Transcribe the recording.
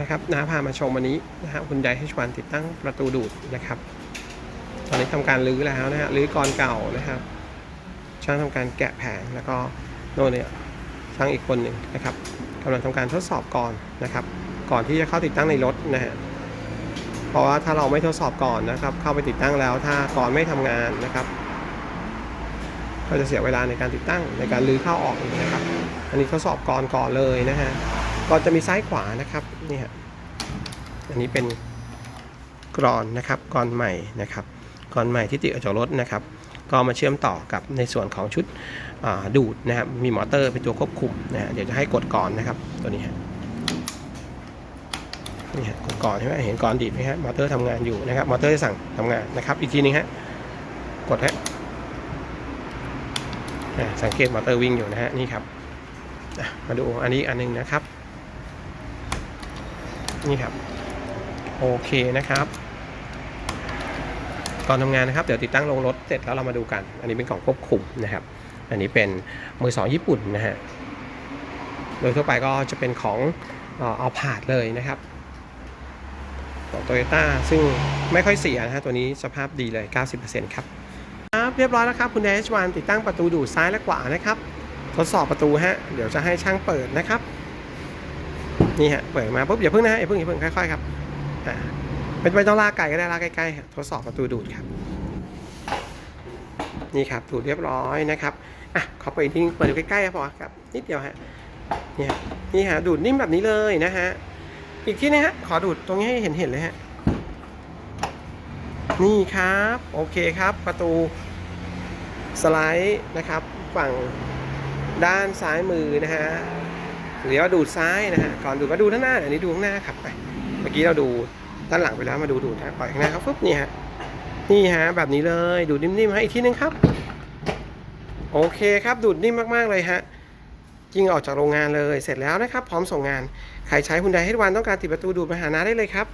นะครับน้าพามาชมวันนี้นะฮะคุณไดให้ชวันติดตั้งประตูดูดนะครับ ตอนนี้ทำการรื้อแล้วนะฮะรื้อกรเก่านะครับ ช่างทำการแกะแผงแล้วก็โน่นเนี่ยช่างอีกคนหนึ่งนะครับกำลังทำการทดสอบก่อนนะครับ ก่อนที่จะเข้าติดตั้งในรถนะฮะเพราะว่าถ้าเราไม่ทดสอบก่อนนะครับ เข้าไปติดตั้งแล้วถ้าก่อนไม่ทำงานนะครับก็จะเสียเวลาในการติดตั้งในการรื้อเข้าออกอีกนะครับ อันนี้ทดสอบก่อนก่อนเลยนะฮะ ก่อนจะมีซ้ายขวานะครับนี่ฮะอันนี้เป็นกรอนนะครับกรอนใหม่นะครับกรอนใหม่ที่ติดออกจากรถนะครับ ก็มาเชื่อมต่อกับในส่วนของชุดดูดนะครับมีมอเตอร์เป็นตัวควบคุมนะฮะเดี๋ยวจะให้กดก่อนนะครับตัวนี้ฮะนี่ฮะกดก่อนใช่ไหมเห็นก่อนดีดไหมฮะมอเตอร์ทำงานอยู่นะครับมอเตอร์จะสั่งทำงานนะครับอีกทีหนึงฮะกดฮะอ่าสังเกตมอเตอร์วิ่งอยู่นะฮะนี่ครับมาดูอันนี้อันหนึงนะครับ นี่ครับ โอเคนะครับก่อนทำงานนะครับ เดี๋ยวติดตั้งลงรถเสร็จแล้วเรามาดูกัน อันนี้เป็นกล่องควบคุมนะครับ อันนี้เป็นมือสองญี่ปุ่นนะฮะ โดยทั่วไปก็จะเป็นของเอาผาดเลยนะครับของโตโยต้าซึ่งไม่ค่อยเสียนะฮะ ตัวนี้สภาพดีเลย 90%ครับครับ เรียบร้อยแล้วครับ คุณ DH1 ติดตั้งประตูดูดซ้ายและขวานะครับ ทดสอบประตูฮะ เดี๋ยวจะให้ช่างเปิดนะครับ นี่ฮะเปิดมาปุ๊บอย่าเพิ่งนะฮะอย่าเพิ่งอย่าเพิ่งค่อยๆครับอ่าไม่ไม่ต้องลากไกลก็ได้ลากใกล้ๆทดสอบประตูดูดครับนี่ครับดูดเรียบร้อยนะครับอะขอเปิดอีกทีเปิดดูใกล้ๆครับพอครับนิดเดียวฮะนี่ฮะนี่ฮะดูดนิ่มแบบนี้เลยนะฮะอีกที่นะฮะขอดูดตรงนี้ให้เห็นเห็นๆเลยฮะนี่ครับโอเคครับประตูสไลด์นะครับฝั่งด้านซ้ายมือนะฮะ หรือว่าดูดซ้ายนะฮะก่อนดูมาดูด้านหน้าอันนี้ดูข้างหน้าครับไปเมื่อกี้เราดูด้านหลังไปแล้วมาดูดูนะปล่อยข้างหน้าครับฟึบนี่ฮะนี่ฮะแบบนี้เลยดูนิ่มๆฮะอีกทีนึงครับ โอเคครับดูดนิ่มมากๆเลยฮะยิงออกจากโรงงานเลยเสร็จแล้วนะครับ พร้อมส่งงาน ใครใช้หุ่นใดให้วันต้องการติดประตูดูดมาหาน้าได้เลยครับ